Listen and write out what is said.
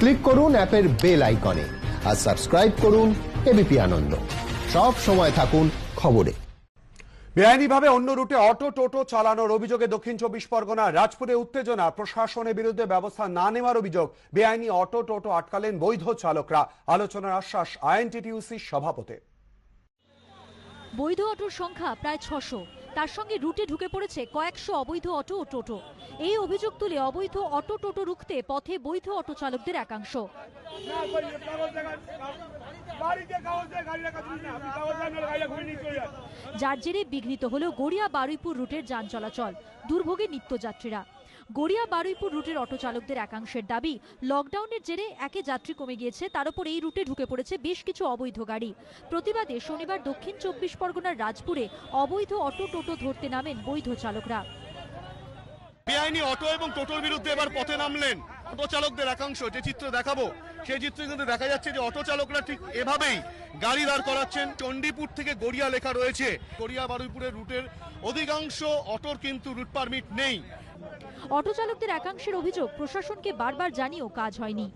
Click করুন অ্যাপের bell আইকনে আর সাবস্ক্রাইব করুন এবিপি আনন্দ। সব সময় থাকুন খবরে। বেআইনিভাবে অন্য রুটে অটো টোটো চালানোর অভিযোগে দক্ষিণ চব্বিশ পরগনা রাজপুরে উত্তেজনা প্রশাসনের বিরুদ্ধে ব্যবস্থা না নেওয়ার অভিযোগ বেআইনি অটো টোটো আটকালেন বৈধ চালকরা। আলোচনার আশ্বাস আইএনটিটিউসির সভাপতি। বৈধ অটোর সংখ্যা প্রায় ছশো। তার সঙ্গে রুটে ঢুকে পড়েছে কয়েকশো অবৈধ অটো ও টোটো। এই অভিযোগ তুলে অবৈধ অটো টোটো রুখতে পথে বৈধ অটো চালকদের একাংশ। যার জেরে বিঘ্নিত হল গড়িয়া বারুইপুর রুটের যান চলাচল। দুর্ভোগে নিত্যযাত্রীরা। গড়িয়া বারুইপুর রুটের অটো চালকদের একাংশের দাবি, লকডাউনের জেরে একে যাত্রী কমে গিয়েছে, তার উপর এই রুটে ঢুকে পড়েছে বেশ কিছু অবৈধ গাড়ি। প্রতিবাদে শনিবার দক্ষিণ চব্বিশ পরগনার রাজপুরে অবৈধ অটো টোটো ধরতে নামেন বৈধ চালকরা। বেআইনি অটো এবং টোটোর বিরুদ্ধে এবার পথে নামলেন অটো চালকদের একাংশ। যে চিত্র দেখাবো, সেই চিত্রে কিন্তু দেখা যাচ্ছে যে অটো চালকরা ঠিক এভাবেই গাড়ি দাঁড় করাচ্ছেন। চণ্ডীপুর থেকে গড়িয়া লেখা রয়েছে গড়িয়া বারুইপুরের রুটের অধিকাংশ অটোর কিন্তু রুট পারমিট নেই। অটো চালকদের একাংশের অভিযোগ প্রশাসনকে বারবার জানিয়েও কাজ হয়নি।